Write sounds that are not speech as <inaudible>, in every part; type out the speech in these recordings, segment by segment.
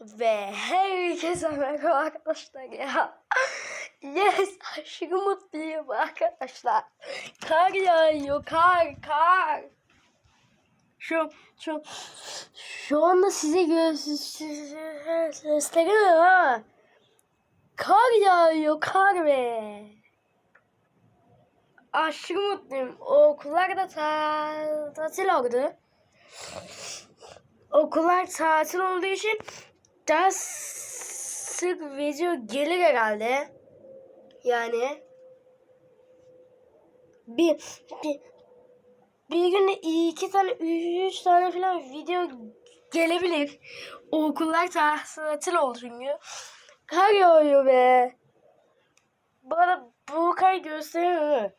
Ve herkese merhaba arkadaşlar ya. <laughs> Yes aşırı mutluyum arkadaşlar. Kar yağıyor kar kar. Şu şu şu anda size gö- gösteriyorum ha. Kar yağıyor kar be. Aşırı mutluyum. Okullar da ta- tatil oldu. Okullar tatil olduğu için daha sık video gelir herhalde. Yani bir, bir, bir günde iki tane, üç tane falan video gelebilir. Okullar tatil oldu çünkü. Kar yağıyor be. Bu arada bu kar göstermiyor.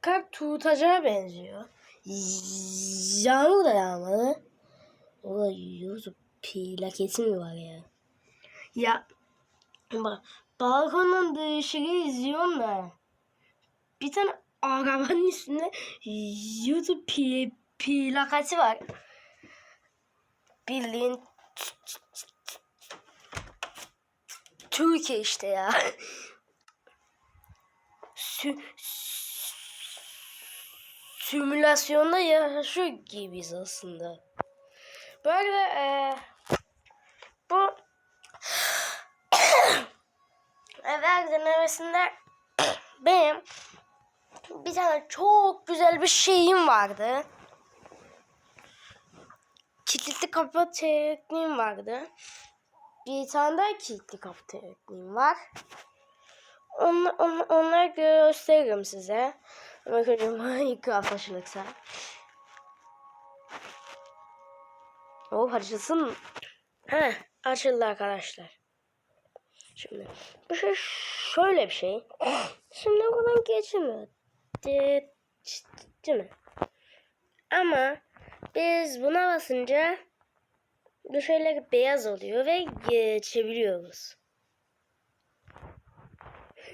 Kar tutacağı benziyor. Yağmur da yağmadı. O da YouTube plaketi mi var ya? Ya bak balkondan dışarı izliyorum da bir tane arabanın üstünde YouTube pl plaketi var. Bildiğin Türkiye işte ya. Sü simülasyonda yaşıyor gibiyiz aslında. Bu arada e, denemesinde <coughs> benim bir tane çok güzel bir şeyim vardı. Kilitli kapı tekniğim vardı. Bir tane daha kilitli kapı tekniğim var. Onlar, on, onları gösteririm size. Ama önce Minecraft açılırsa. O açılsın. He açıldı arkadaşlar. Şimdi bu şey şöyle bir şey. Şimdi buradan geçemiyor. De- Değil mi? Ama biz buna basınca bu şeyler beyaz oluyor ve geçebiliyoruz.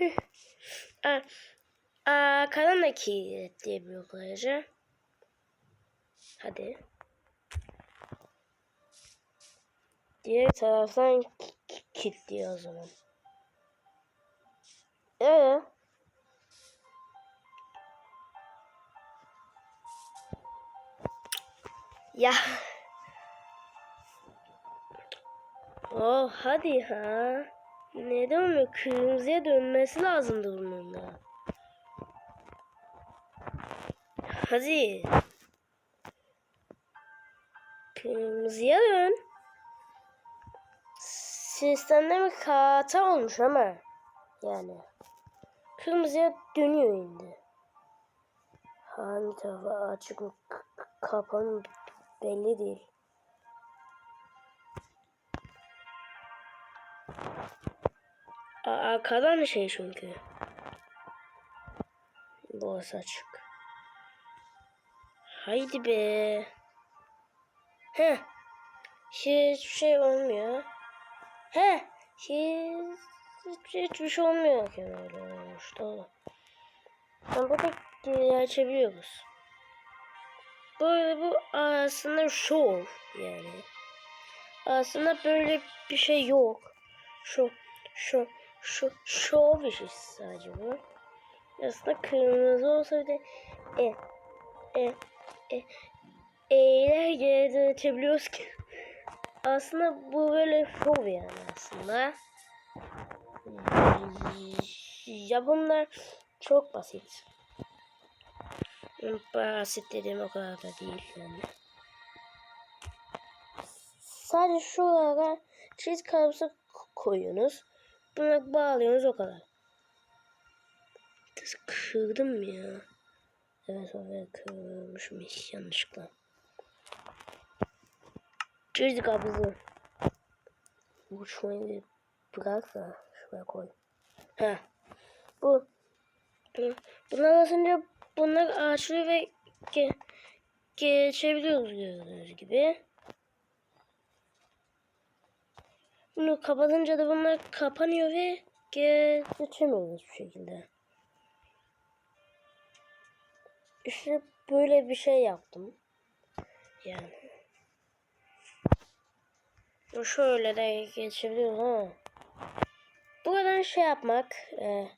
<laughs> Aa, aa, kalan da kilitleyebiliyor böylece. Hadi. Diğer taraftan ki- kilitliyor o zaman. Ee? Ya. Oh hadi ha. Neden mi? Kırmızıya dönmesi lazımdı bunun da. Hadi. Kırmızıya dön. Sistemde bir hata olmuş ama. Yani. Kırmızıya dönüyor şimdi. Hangi tarafa açık mı kapalı mı belli değil. Arkadan şey çünkü. Burası açık. Haydi be. Heh. Hiçbir şey olmuyor. He, hiç, hiç, hiçbir şey olmuyor ki böyle olmuş. Doğru. Ama burada açabiliyoruz. Bu bu aslında şov yani. Aslında böyle bir şey yok. Şu, şu, şu, şov bir şey sadece bu. Aslında kırmızı olsa bir de e, e, e, e'ler geri açabiliyoruz ki. Aslında bu böyle şov yani aslında. Yapımlar çok basit. Basit dediğim o kadar da değil yani. Sadece şuralara çiz kalıbısı koyuyorsunuz. Bunu bağlıyorsunuz o kadar. Kırdım ya. Evet oraya kırmışım yanlışlıkla. Çiz kabızı. Uçmayı bırak da şuraya koy. Heh. Bu. bu- Buna basınca bunlar açılıyor ve ge geçebiliyoruz gördüğünüz gibi. Bunu kapatınca da bunlar kapanıyor ve geçemiyoruz bu şekilde. İşte böyle bir şey yaptım. Yani. Şöyle de geçebiliyoruz ama. Buradan şey yapmak. E,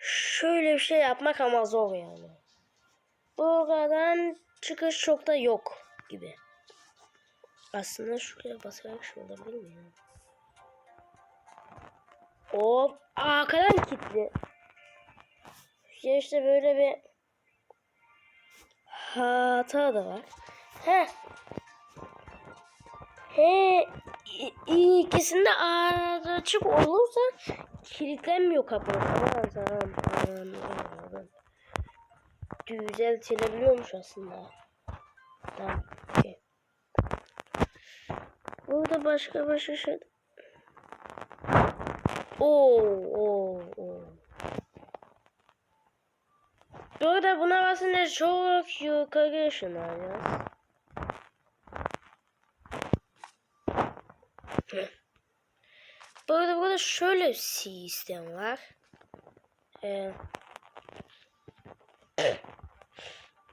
şöyle bir şey yapmak ama zor yani. Buradan çıkış çok da yok gibi. Aslında şuraya basarak şurada ya? Hop. Arkadan kilitli. Ya işte böyle bir hata da var. He. He. İkisinde açık olursa kilitlenmiyor kapı. Tamam tamam. tamam. Düzeltilebiliyormuş aslında. Tamam. okey. Burada başka başka şey... Oo, oo, oo. Burada buna basınca çok yukarı ışınlanacağız. Burada burada şöyle bir sistem var. Ee,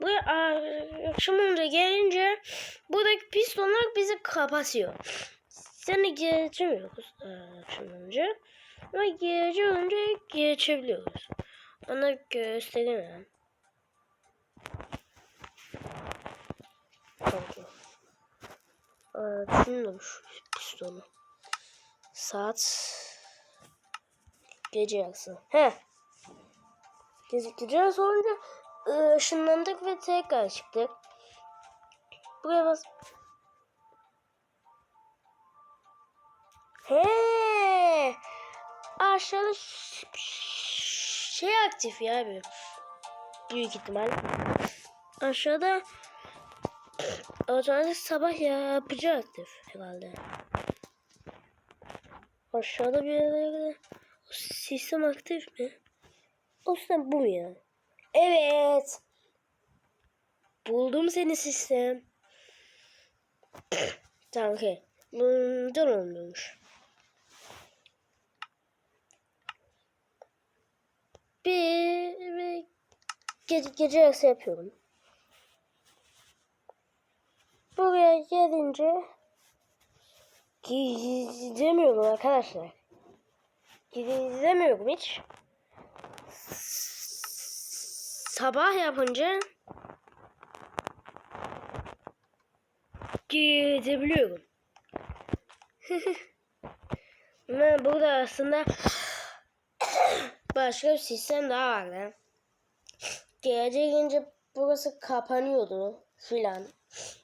bu akşam olunca gelince buradaki pistonlar bizi kapatıyor. Seni geçemiyoruz e, akşam olunca. Ama gece olunca geçebiliyoruz. Ona gösteremem. Pardon. Aa, düşündüm şu pistonu. Saat gece yarısı. He. Gece, gece yarısı olunca ıı, ışınlandık ve tekrar çıktık. Buraya bas. He. Aşağıda şey aktif ya abi. Büyük ihtimal. Aşağıda <clears throat> otomatik sabah yapıcı aktif herhalde. Aşağıda bir yerlerde o sistem aktif mi? O sistem bu mu ya? Evet. Buldum seni sistem. <coughs> tamam okey. Bundan olmuyormuş. Bir, bir gece, gece yarısı yapıyorum. Buraya gelince gidemiyorum arkadaşlar. Gidemiyorum hiç. Sabah yapınca gidebiliyorum. <laughs> Ama burada aslında başka bir sistem daha vardı. Gece gelince burası kapanıyordu filan.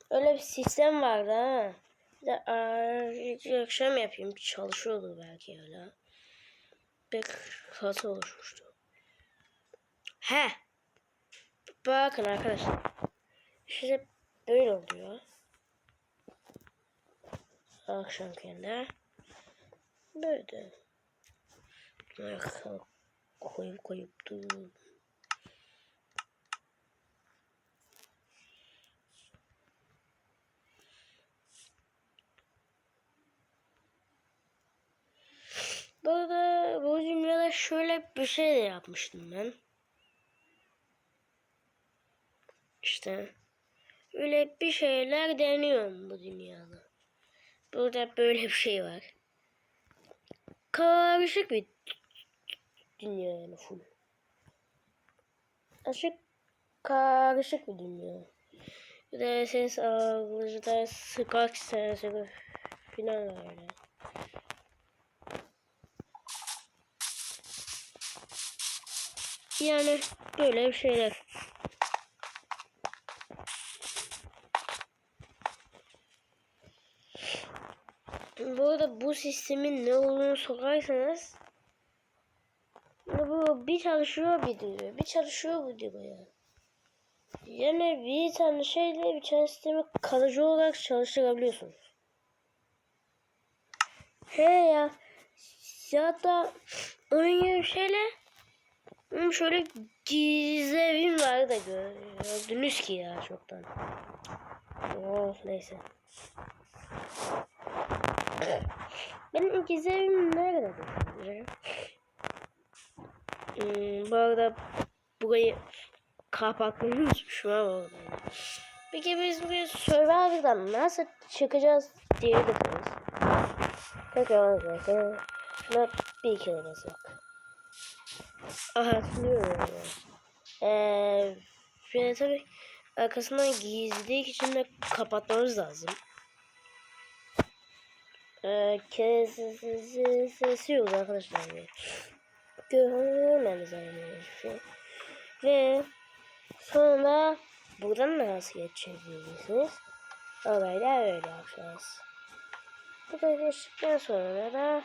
Öyle bir sistem vardı ha. De akşam yapayım çalışıyordu belki hala. Bir hata oluşmuştu. He. Bakın arkadaşlar. İşte böyle oluyor. Akşamkinde. Böyle. Koyup koyup dur. Burada bu cümlede şöyle bir şey de yapmıştım ben. İşte öyle bir şeyler deniyorum bu dünyada. Burada böyle bir şey var. Karışık bir dünya yani full. Açık karışık bir dünya. Bir de ses algıcıda sıkak sensörü filan öyle. Yani böyle bir şeyler. Bu arada bu sistemin ne olduğunu sorarsanız bu bir çalışıyor bir duruyor. Bir çalışıyor bu duruyor. Yani bir tane şeyle bir tane sistemi kalıcı olarak çalıştırabiliyorsunuz. He ya. Ya da onun gibi şeyle benim şöyle gizemim var da gördünüz ki ya çoktan. Oh neyse. Benim gizemim nerede? Hmm, bu arada burayı kapatmayı unutmuşum ama. Peki biz buraya Survivor'dan nasıl çıkacağız diyebilirsiniz. Tekrar bakarken şuna bir kere basak. Aha hatırlıyorum ya. Eee şöyle tabii arkasından gizlilik için de kapatmamız lazım. Eee kesesi sesi yok arkadaşlar. Görmemiz lazım şey. Ve sonra buradan nasıl geçebilirsiniz? Olaylar öyle yapacağız. Bu da geçtikten sonra da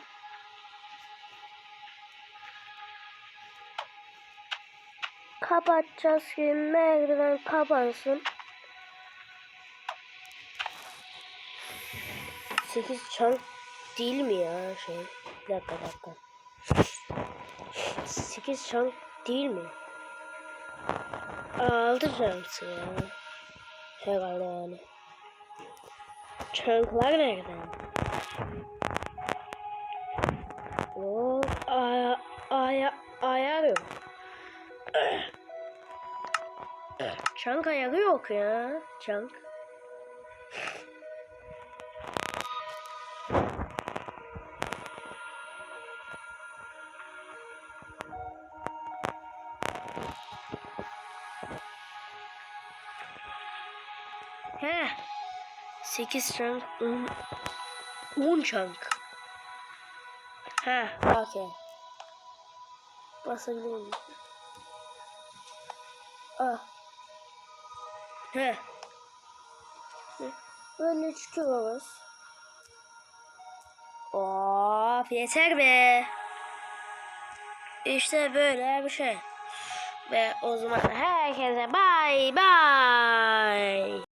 kapatacağız ki merdiven kapansın. 8 çan değil mi ya şey? Bir dakika dakika. 8 çan değil mi? 6 çanksı ya. Herhalde yani. Çanklar nereden? O aya aya ayar yok. Çank ayarı yok ya. Çank. He. 8 çank 10 10 çank. He, okey. Basabilir miyim? Ah. He. Böyle çıkıyoruz. Of yeter be. İşte böyle bir şey. Ve o zaman herkese bay bay.